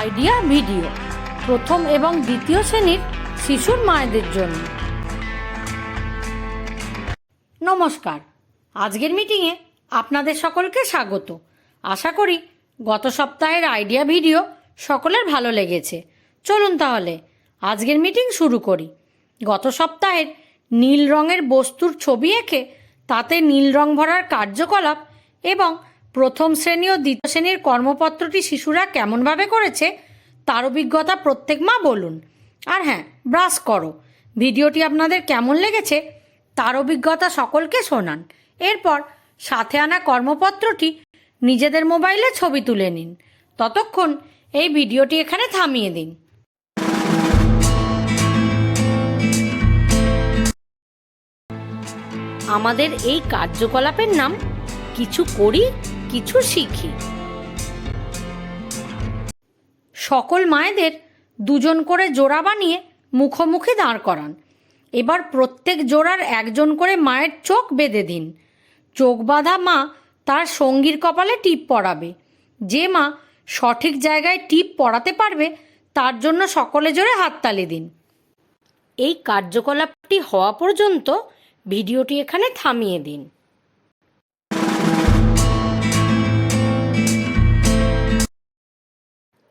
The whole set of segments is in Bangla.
আইডিয়া ভিডিও, প্রথম এবং দ্বিতীয় শ্রেণির শিশুর মায়েদের জন্য। নমস্কার, আজকের মিটিংয়ে আপনাদের সকলকে স্বাগত। আশা করি গত সপ্তাহের আইডিয়া ভিডিও সকলের ভালো লেগেছে। চলুন তাহলে, আজকের মিটিং শুরু করি। গত সপ্তাহের নীল রঙের বস্তুর ছবি এঁকে তাতে নীল রং ভরার কার্যকলাপ এবং প্রথম শ্রেণি ও দ্বিতীয় শ্রেণির কর্মপত্রটি শিশুরা কেমনভাবে করেছে, তার অভিজ্ঞতা প্রত্যেক মা বলুন। আর হ্যাঁ ব্রাশ করো। ভিডিওটি আপনাদের কেমন লেগেছে, তার অভিজ্ঞতা সকলকে শোনান। এরপর সাথে আনা কর্মপত্রটি নিজেদের মোবাইলে ছবি তুলে নিন। ততক্ষণ এই ভিডিওটি এখানে থামিয়ে দিন। আমাদের এই কার্যকলাপের নাম, কিছু করি কিছু শিখি। সকল মায়েদের দুজন করে জোড়া বানিয়ে মুখোমুখি দাঁড় করান। এবার প্রত্যেক জোড়ার একজন করে মায়ের চোখ বেঁধে দিন। চোখ বাঁধা মা তার সঙ্গীর কপালে টিপ পরাবে। যে মা সঠিক জায়গায় টিপ পড়াতে পারবে, তার জন্য সকলে জোরে হাততালি দিন। এই কার্যকলাপটি হওয়া পর্যন্ত ভিডিওটি এখানে থামিয়ে দিন।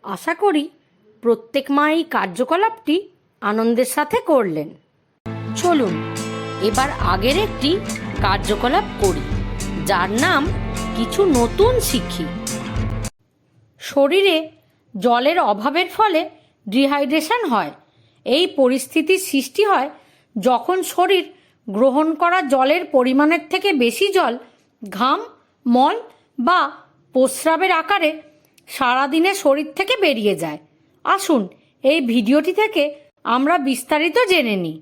আশা করি প্রত্যেক মা এই কার্যকলাপটি আনন্দের সাথে করলেন। চলুন, এবার আগের একটি কার্যকলাপ করি, যার নাম কিছু নতুন শিখি। শরীরে জলের অভাবের ফলে ডিহাইড্রেশন হয়। এই পরিস্থিতির সৃষ্টি হয় যখন শরীর গ্রহণ করা জলের পরিমাণের থেকে বেশি জল ঘাম, মল বা প্রস্রাবের আকারে সারাদিনে শরীর থেকে বেরিয়ে যায়। আসুন, এই ভিডিওটি থেকে আমরা বিস্তারিত জেনে নিই।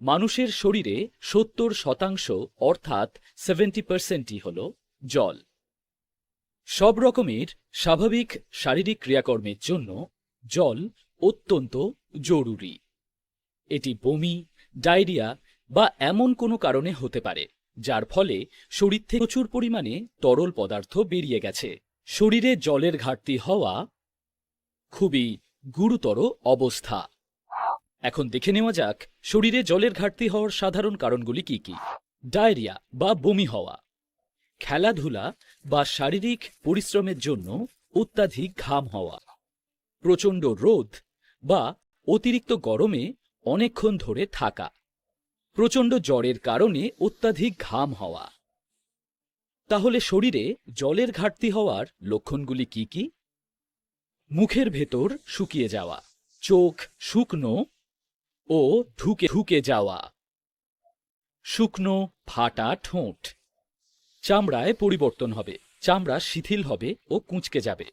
মানুষের শরীরে সত্তর শতাংশ, অর্থাৎ সেভেন্টি পার্সেন্টই হল জল। সব রকমের স্বাভাবিক শারীরিক ক্রিয়াকর্মের জন্য জল অত্যন্ত জরুরি। এটি বমি, ডায়রিয়া বা এমন কোনো কারণে হতে পারে। যার ফলে শরীর থেকে প্রচুর পরিমাণে তরল পদার্থ বেরিয়ে গেছে। শরীরে জলের ঘাটতি হওয়া খুবই গুরুতর অবস্থা। এখন দেখে নেওয়া যাক, শরীরে জলের ঘাটতি হওয়ার সাধারণ কারণগুলি কি কি? ডায়রিয়া বা বমি হওয়া। খেলাধুলা বা শারীরিক পরিশ্রমের জন্য অত্যাধিক ঘাম হওয়া। প্রচণ্ড রোদ বা অতিরিক্ত গরমে অনেকক্ষণ ধরে থাকা। প্রচণ্ড জ্বরের কারণে অত্যাধিক ঘাম হওয়া। তাহলে শরীরে জলের ঘাটতি হওয়ার লক্ষণগুলি কি কি? মুখের ভেতর শুকিয়ে যাওয়া, চোখ শুকনো ও ঢুকে ঢুকে যাওয়া, শুকনো ফাটা ঠোঁট। চামড়ায় পরিবর্তন হবে, চামড়া শিথিল হবে ও কুঁচকে যাবে।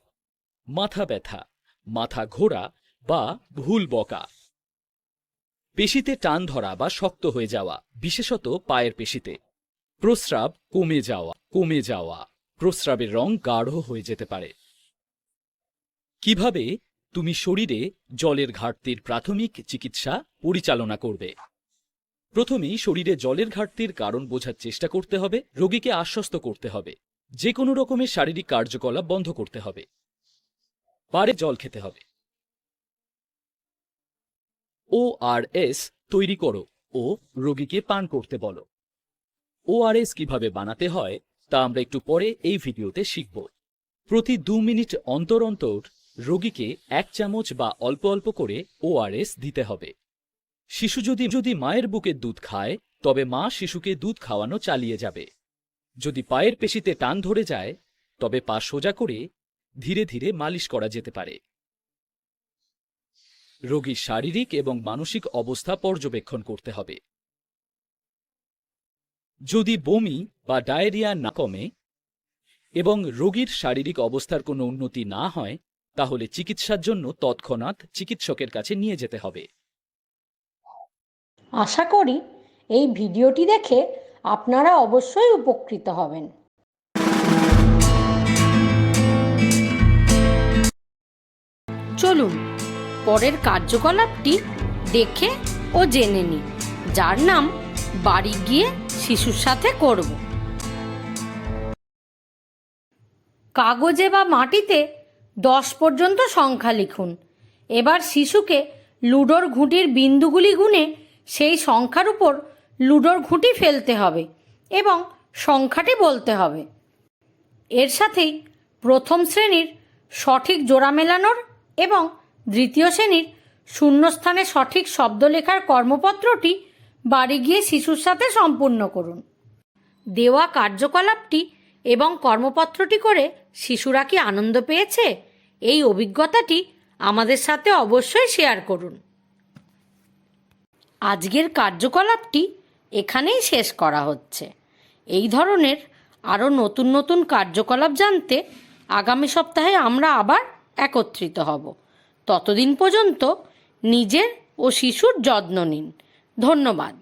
মাথা ব্যথা, মাথা ঘোরা বা ভুল বকা। পেশিতে টান ধরা বা শক্ত হয়ে যাওয়া, বিশেষত পায়ের পেশিতে। প্রস্রাব কমে যাওয়া কমে যাওয়া, প্রস্রাবের রং গাঢ় হয়ে যেতে পারে। কীভাবে তুমি শরীরে জলের ঘাটতির প্রাথমিক চিকিৎসা পরিচালনা করবে? প্রথমেই শরীরে জলের ঘাটতির কারণ বোঝার চেষ্টা করতে হবে, রোগীকে আশ্বস্ত করতে হবে। যে কোনো রকমের শারীরিক কার্যকলাপ বন্ধ করতে হবে। পারে জল খেতে হবে। ও আর এস তৈরি করো ও রোগীকে পান করতে বলো। ও আর এস কীভাবে বানাতে হয় তা আমরা একটু পরে এই ভিডিওতে শিখব। প্রতি দু মিনিট অন্তর অন্তর রোগীকে এক চামচ বা অল্প অল্প করে ওআরএস দিতে হবে। শিশু যদি যদি মায়ের বুকের দুধ খায়, তবে মা শিশুকে দুধ খাওয়ানো চালিয়ে যাবে। যদি পায়ের পেশিতে টান ধরে যায়, তবে পা সোজা করে ধীরে ধীরে মালিশ করা যেতে পারে। রোগীর শারীরিক এবং মানসিক অবস্থা পর্যবেক্ষণ করতে হবে। যদি বমি বা ডায়রিয়া না কমে এবং রোগীর শারীরিক অবস্থার কোনো উন্নতি না হয়, তাহলে চিকিৎসার জন্য তৎক্ষণাৎ চিকিৎসকের কাছে নিয়ে যেতে হবে। আশা করি এই ভিডিওটি দেখে আপনারা অবশ্যই উপকৃত হবেন। চলুন পরের কার্যকলাপটি দেখে ও জেনে নিই যার নাম বাড়ি গিয়ে শিশুর সাথে করব। কাগজে বা মাটিতে দশ পর্যন্ত সংখ্যা লিখুন। এবার শিশুকে লুডোর ঘুঁটির বিন্দুগুলি গুনে সেই সংখ্যার উপর লুডোর ঘুঁটি ফেলতে হবে এবং সংখ্যাটি বলতে হবে। এর সাথেই প্রথম শ্রেণির সঠিক জোড়া মেলানোর এবং দ্বিতীয় শ্রেণির শূন্যস্থানে সঠিক শব্দ লেখার কর্মপত্রটি বাড়ি গিয়ে শিশুর সাথে সম্পূর্ণ করুন। দেওয়া কার্যকলাপটি এবং কর্মপত্রটি করে শিশুরা কি আনন্দ পেয়েছে, এই অভিজ্ঞতাটি আমাদের সাথে অবশ্যই শেয়ার করুন। আজকের কার্যকলাপটি এখানেই শেষ করা হচ্ছে। এই ধরনের আরও নতুন নতুন কার্যকলাপ জানতে আগামী সপ্তাহে আমরা আবার একত্রিত হব। ততদিন পর্যন্ত নিজের ও শিশুর যত্ন নিন। ধন্যবাদ।